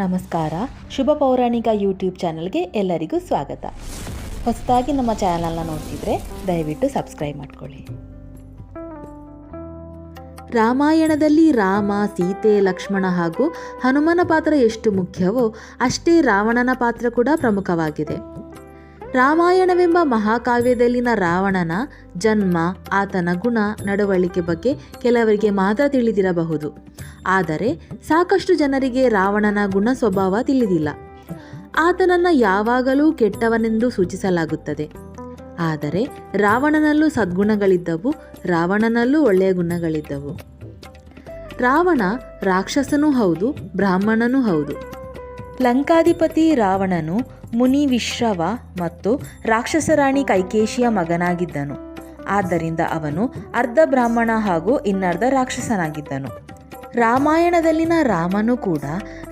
ನಮಸ್ಕಾರ. ಶುಭ ಪೌರಾಣಿಕ ಯೂಟ್ಯೂಬ್ ಚಾನಲ್ಗೆ ಎಲ್ಲರಿಗೂ ಸ್ವಾಗತ. ಹೊಸದಾಗಿ ನಮ್ಮ ಚಾನಲ್ನ ನೋಡ್ತಿದ್ರೆ ದಯವಿಟ್ಟು ಸಬ್ಸ್ಕ್ರೈಬ್ ಮಾಡ್ಕೊಳ್ಳಿ. ರಾಮಾಯಣದಲ್ಲಿ ರಾಮ, ಸೀತೆ, ಲಕ್ಷ್ಮಣ ಹಾಗೂ ಹನುಮನ ಪಾತ್ರ ಎಷ್ಟು ಮುಖ್ಯವೋ ಅಷ್ಟೇ ರಾವಣನ ಪಾತ್ರ ಕೂಡ ಪ್ರಮುಖವಾಗಿದೆ. ರಾಮಾಯಣವೆಂಬ ಮಹಾಕಾವ್ಯದಲ್ಲಿನ ರಾವಣನ ಜನ್ಮ, ಆತನ ಗುಣ, ನಡವಳಿಕೆ ಬಗ್ಗೆ ಕೆಲವರಿಗೆ ಮಾತ್ರ ತಿಳಿದಿರಬಹುದು. ಆದರೆ ಸಾಕಷ್ಟು ಜನರಿಗೆ ರಾವಣನ ಗುಣ ಸ್ವಭಾವ ತಿಳಿದಿಲ್ಲ. ಆತನನ್ನು ಯಾವಾಗಲೂ ಕೆಟ್ಟವನೆಂದು ಸೂಚಿಸಲಾಗುತ್ತದೆ. ಆದರೆ ರಾವಣನಲ್ಲೂ ಸದ್ಗುಣಗಳಿದ್ದವು, ರಾವಣನಲ್ಲೂ ಒಳ್ಳೆಯ ಗುಣಗಳಿದ್ದವು. ರಾವಣ ರಾಕ್ಷಸನೂ ಹೌದು, ಬ್ರಾಹ್ಮಣನೂ ಹೌದು. ಲಂಕಾಧಿಪತಿ ರಾವಣನು ಮುನಿ ವಿಶ್ರವ ಮತ್ತು ರಾಕ್ಷಸರಾಣಿ ಕೈಕೇಶಿಯ ಮಗನಾಗಿದ್ದನು. ಆದ್ದರಿಂದ ಅವನು ಅರ್ಧ ಬ್ರಾಹ್ಮಣ ಹಾಗೂ ಇನ್ನರ್ಧ ರಾಕ್ಷಸನಾಗಿದ್ದನು. ರಾಮಾಯಣದಲ್ಲಿನ ರಾಮನು ಕೂಡ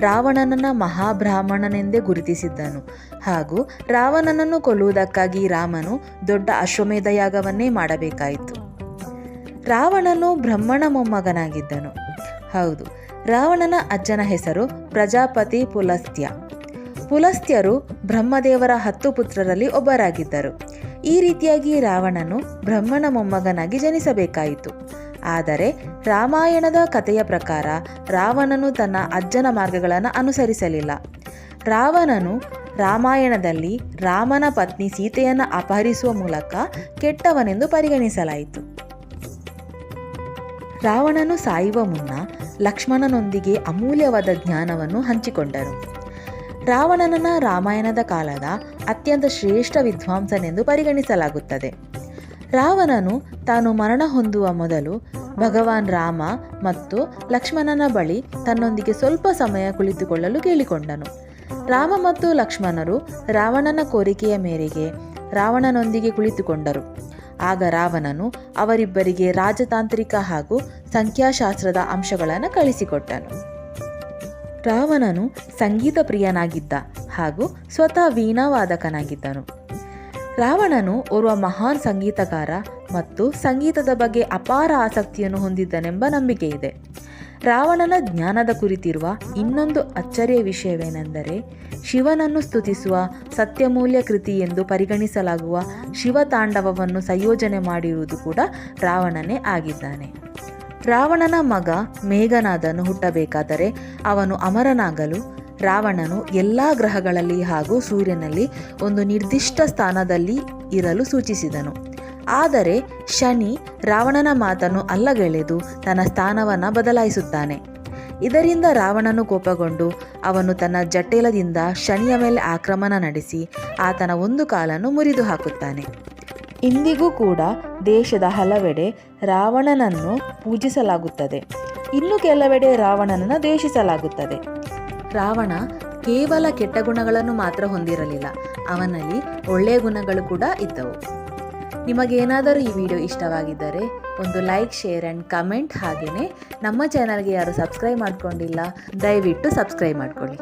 ರಾವಣನನ್ನ ಮಹಾಬ್ರಾಹ್ಮಣನೆಂದೇ ಗುರುತಿಸಿದ್ದನು. ಹಾಗೂ ರಾವಣನನ್ನು ಕೊಲ್ಲುವುದಕ್ಕಾಗಿ ರಾಮನು ದೊಡ್ಡ ಅಶ್ವಮೇಧ ಯಾಗವನ್ನೇ ಮಾಡಬೇಕಾಯಿತು. ರಾವಣನು ಬ್ರಹ್ಮಣ ಮೊಮ್ಮಗನಾಗಿದ್ದನು. ಹೌದು ರಾವಣನ ಅಜ್ಜನ ಹೆಸರು ಪ್ರಜಾಪತಿ ಪುಲಸ್ತ್ಯ. ಪುಲಸ್ತ್ಯರು ಬ್ರಹ್ಮದೇವರ ಹತ್ತು ಪುತ್ರರಲ್ಲಿ ಒಬ್ಬರಾಗಿದ್ದರು. ಈ ರೀತಿಯಾಗಿ ರಾವಣನು ಬ್ರಹ್ಮನ ಮೊಮ್ಮಗನಾಗಿ ಜನಿಸಬೇಕಾಯಿತು. ಆದರೆ ರಾಮಾಯಣದ ಕಥೆಯ ಪ್ರಕಾರ ರಾವಣನು ತನ್ನ ಅಜ್ಜನ ಮಾರ್ಗಗಳನ್ನು ಅನುಸರಿಸಲಿಲ್ಲ. ರಾವಣನು ರಾಮಾಯಣದಲ್ಲಿ ರಾಮನ ಪತ್ನಿ ಸೀತೆಯನ್ನು ಅಪಹರಿಸುವ ಮೂಲಕ ಕೆಟ್ಟವನೆಂದು ಪರಿಗಣಿಸಲಾಯಿತು. ರಾವಣನು ಸಾಯುವ ಮುನ್ನ ಲಕ್ಷ್ಮಣನೊಂದಿಗೆ ಅಮೂಲ್ಯವಾದ ಜ್ಞಾನವನ್ನು ಹಂಚಿಕೊಂಡರು ರಾವಣನನ್ನ ರಾಮಾಯಣದ ಕಾಲದ ಅತ್ಯಂತ ಶ್ರೇಷ್ಠ ವಿದ್ವಾಂಸನೆಂದು ಪರಿಗಣಿಸಲಾಗುತ್ತದೆ. ರಾವಣನು ತಾನು ಮರಣ ಹೊಂದುವ ಮೊದಲು ಭಗವಾನ್ ರಾಮ ಮತ್ತು ಲಕ್ಷ್ಮಣನ ಬಳಿ ತನ್ನೊಂದಿಗೆ ಸ್ವಲ್ಪ ಸಮಯ ಕುಳಿತುಕೊಳ್ಳಲು ಕೇಳಿಕೊಂಡನು. ರಾಮ ಮತ್ತು ಲಕ್ಷ್ಮಣರು ರಾವಣನ ಕೋರಿಕೆಯ ಮೇರೆಗೆ ರಾವಣನೊಂದಿಗೆ ಕುಳಿತುಕೊಂಡರು. ಆಗ ರಾವಣನು ಅವರಿಬ್ಬರಿಗೆ ರಾಜತಾಂತ್ರಿಕ ಹಾಗೂ ಸಂಖ್ಯಾಶಾಸ್ತ್ರದ ಅಂಶಗಳನ್ನು ಕಳಿಸಿಕೊಟ್ಟನು. ರಾವಣನು ಸಂಗೀತ ಪ್ರಿಯನಾಗಿದ್ದ ಹಾಗೂ ಸ್ವತಃ ವೀಣಾವಾದಕನಾಗಿದ್ದನು. ರಾವಣನು ಓರ್ವ ಮಹಾನ್ ಸಂಗೀತಗಾರ ಮತ್ತು ಸಂಗೀತದ ಬಗ್ಗೆ ಅಪಾರ ಆಸಕ್ತಿಯನ್ನು ಹೊಂದಿದ್ದನೆಂಬ ನಂಬಿಕೆ ಇದೆ ರಾವಣನ ಜ್ಞಾನದ ಕುರಿತಿರುವ ಇನ್ನೊಂದು ಅಚ್ಚರಿಯ ವಿಷಯವೇನೆಂದರೆ, ಶಿವನನ್ನು ಸ್ತುತಿಸುವ ಸತ್ಯಮೂಲ್ಯ ಕೃತಿ ಎಂದು ಪರಿಗಣಿಸಲಾಗುವ ಶಿವತಾಂಡವವನ್ನು ಸಂಯೋಜನೆ ಮಾಡಿರುವುದು ಕೂಡ ರಾವಣನೇ ಆಗಿದ್ದಾನೆ. ರಾವಣನ ಮಗ ಮೇಘನಾದನು ಹುಟ್ಟಬೇಕಾದರೆ ಅವನು ಅಮರನಾಗಲು, ರಾವಣನು ಎಲ್ಲ ಗ್ರಹಗಳಲ್ಲಿ ಹಾಗೂ ಸೂರ್ಯನಲ್ಲಿ ಒಂದು ನಿರ್ದಿಷ್ಟ ಸ್ಥಾನದಲ್ಲಿ ಇರಲು ಸೂಚಿಸಿದನು. ಆದರೆ ಶನಿ ರಾವಣನ ಮಾತನ್ನು ಅಲ್ಲಗೆಳೆದು ತನ್ನ ಸ್ಥಾನವನ್ನು ಬದಲಾಯಿಸುತ್ತಾನೆ. ಇದರಿಂದ ರಾವಣನು ಕೋಪಗೊಂಡು ಅವನು ತನ್ನ ಜಟೇಲದಿಂದ ಶನಿಯ ಮೇಲೆ ಆಕ್ರಮಣ ನಡೆಸಿ ಆತನ ಒಂದು ಕಾಲನ್ನು ಮುರಿದು ಹಾಕುತ್ತಾನೆ. ಇಂದಿಗೂ ಕೂಡ ದೇಶದ ಹಲವೆಡೆ ರಾವಣನನ್ನು ಪೂಜಿಸಲಾಗುತ್ತದೆ. ಇನ್ನು ಕೆಲವೆಡೆ ರಾವಣನನ್ನು ದೇಶಿಸಲಾಗುತ್ತದೆ. ರಾವಣ ಕೇವಲ ಕೆಟ್ಟ ಗುಣಗಳನ್ನು ಮಾತ್ರ ಹೊಂದಿರಲಿಲ್ಲ. ಅವನಲ್ಲಿ ಒಳ್ಳೆಯ ಗುಣಗಳು ಕೂಡ ಇದ್ದವು. ನಿಮಗೇನಾದರೂ ಈ ವಿಡಿಯೋ ಇಷ್ಟವಾಗಿದ್ದರೆ ಒಂದು ಲೈಕ್, ಶೇರ್ ಆ್ಯಂಡ್ ಕಮೆಂಟ್ ಹಾಗೆಯೇ ನಮ್ಮ ಚಾನಲ್ಗೆ ಯಾರು ಸಬ್ಸ್ಕ್ರೈಬ್ ಮಾಡ್ಕೊಂಡಿಲ್ಲ, ದಯವಿಟ್ಟು ಸಬ್ಸ್ಕ್ರೈಬ್ ಮಾಡ್ಕೊಳ್ಳಿ.